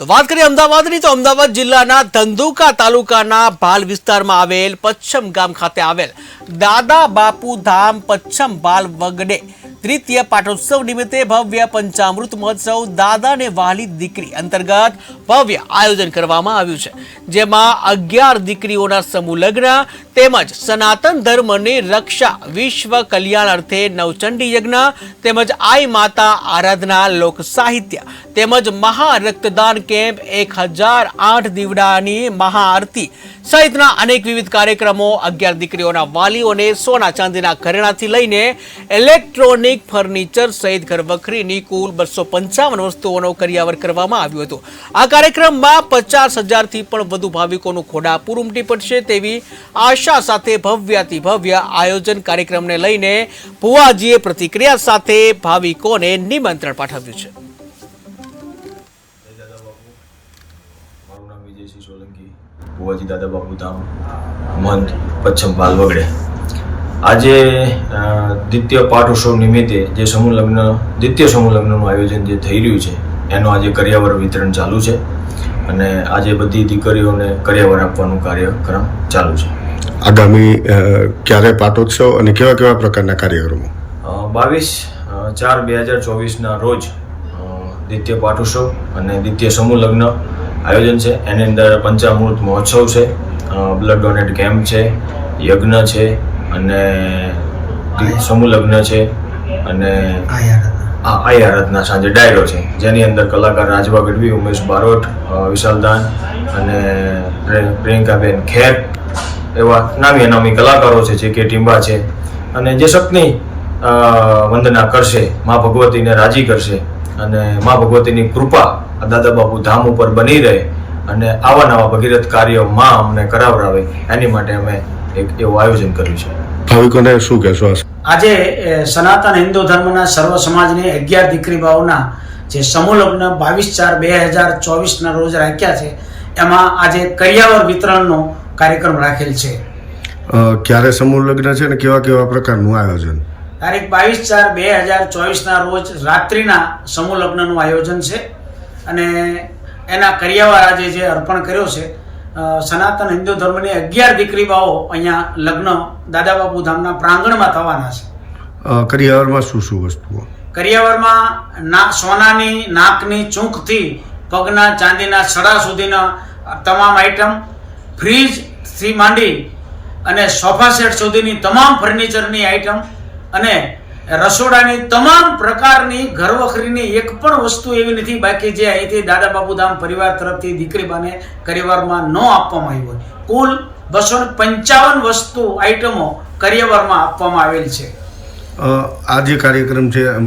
તો વાત કરીએ અમદાવાદની, તો અમદાવાદ જિલ્લાના ધંધુકા તાલુકાના ભાલ વિસ્તારમાં આવેલ પચ્છમ ગામ ખાતે આવેલ દાદા બાપુ ધામ પચ્છમ ભાલ વગડે તૃતીય પાટોત્સવ નિમિત્તે ભવ્ય પંચામૃત મહોત્સવ દાદાને વાલી દીકરી અંતર્ગત ભવ્ય આયોજન કરવામાં આવ્યું છે, જેમાં અગિયાર દીકરીઓના સમૂહ લગ્ન તેમજ સનાતન ધર્મની રક્ષા વિશ્વ કલ્યાણ અર્થે નવચંડી યજ્ઞ તેમજ આઈ માતા આરાધના લોક સાહિત્ય તેમજ મહા રક્તદાન કેમ્પ એક હજાર આઠ દીવડાની મહાઆરતી સહિતના અનેક વિવિધ કાર્યક્રમો અગિયાર દીકરીઓના વાલીઓને સોના ચાંદીના ઘરેણાથી લઈને ઇલેક્ટ્રોનિક ફર્નિચર સહિત ઘરવખરીની કુલ બસો પંચાવન વસ્તુઓનો કરિયાવર કરવામાં આવ્યું હતું. આ કાર્યક્રમમાં પચાસ હજારથી પણ વધુ ભાવિકોનું ખોડાપુર ઉમટી પડશે તેવી આશા સાથે ભવ્યાતિ ભવ્ય આયોજન કાર્યક્રમને લઈને ભુવાજીએ પ્રતિક્રિયા સાથે ભાવિકોને નિમંત્રણ પાઠવ્યું છે. ભુવાજી દાદા બાપુ ધામ મંત પચ્છમ ભાલ વગડે આજે દ્વિતીય દ્વિતીય પાઠોત્સવ નિમિત્તે જે સમૂહ લગ્ન દ્વિતીય સમૂહ લગ્નનું આયોજન જે થઈ રહ્યું છે, એનું આજે કર્યાવર વિતરણ ચાલુ છે. અને આજે બધી દીકરીઓને કર્યાવર આપવાનું કાર્યક્રમ ચાલુ છે. આગામી ક્યારે પાટોત્સવ અને કેવા કેવા પ્રકારના કાર્યક્રમો? બાવીસ ચાર બે હજાર ચોવીસના રોજ દ્વિતીય પાટોત્સવ અને દ્વિતીય સમૂહ લગ્ન આયોજન છે. એની અંદર પંચામૃત મહોત્સવ છે. બ્લડ ડોનેટ કેમ્પ છે, યજ્ઞ છે અને સમૂહ લગ્ન છે અને આઈ આરાધના સાંજે ડાયરો છે. જેની અંદર કલાકાર રાજવા ગઢવી, ઉમેશ બારોટ વિશાલ વિશાલદાન અને પ્રિયંકાબેન ખેર એવા નામી અનામી કલાકારો છે જે કે ટીમ્બા છે. અને જે સપની વંદના કરશે મા ભગવતીને રાજી કરશે. અને મા ભગવતીની કૃપા દાદા બાપુ ધામ ઉપર બની રહે અને આવા નવા ભગીરથ કાર્યો માં અમને કરાવરાવે. એની માટે અમે એક એવું આયોજન કર્યું છે. ભાવિકોને શું કહેશો આજે સનાતન હિન્દુ ધર્મના સર્વ સમાજની અગિયાર દીકરી બાઓના જે સમૂહ લગ્ન બાવીસ ચાર બે હજાર ચોવીસના રોજ રાખ્યા છે એમાં આજે કરિયાવર વિતરણનો કાર્યક્રમ રાખેલ છે. ક્યારે સમૂહ લગ્ન છે અને કેવા કેવા પ્રકારનું આયોજન? તારીખ બાવીસ ચાર બે હજાર ચોવીસના રોજ રાત્રિના સમૂહ લગ્નનું આયોજન છે અને એના કરિયાવર આજે જે અર્પણ કર્યો છે સનાતન હિન્દુ ધર્મની અગિયાર દીકરી બાઓ અહીંયા લગ્ન દાદાબાપુ ધામના પ્રાંગણમાં થવાના છે. કરિયાવરમાં શું શું વસ્તુઓ? કરિયાવરમાં ના સોનાની નાકની ચૂંકથી પગના ચાંદીના સડા સુધીના તમામ આઈટમ ફ્રીજથી માંડી અને સોફા સેટ સુધીની તમામ ફર્નિચરની આઈટમ અને રસોડાની તમામ પ્રકારની ઘરવખરીની એક પણ વસ્તુ એવી નથી, બાકી જે અહીંથી દાદા બાપુધામ પરિવાર તરફથી દીકરીબાને કરિયાવરમાં ન આપવામાં આવી હોય. કુલ બસો પંચાવન વસ્તુ આઈટમો કરિયાવરમાં આપવામાં આવેલ છે. આ જે કાર્યક્રમ છે, એમાં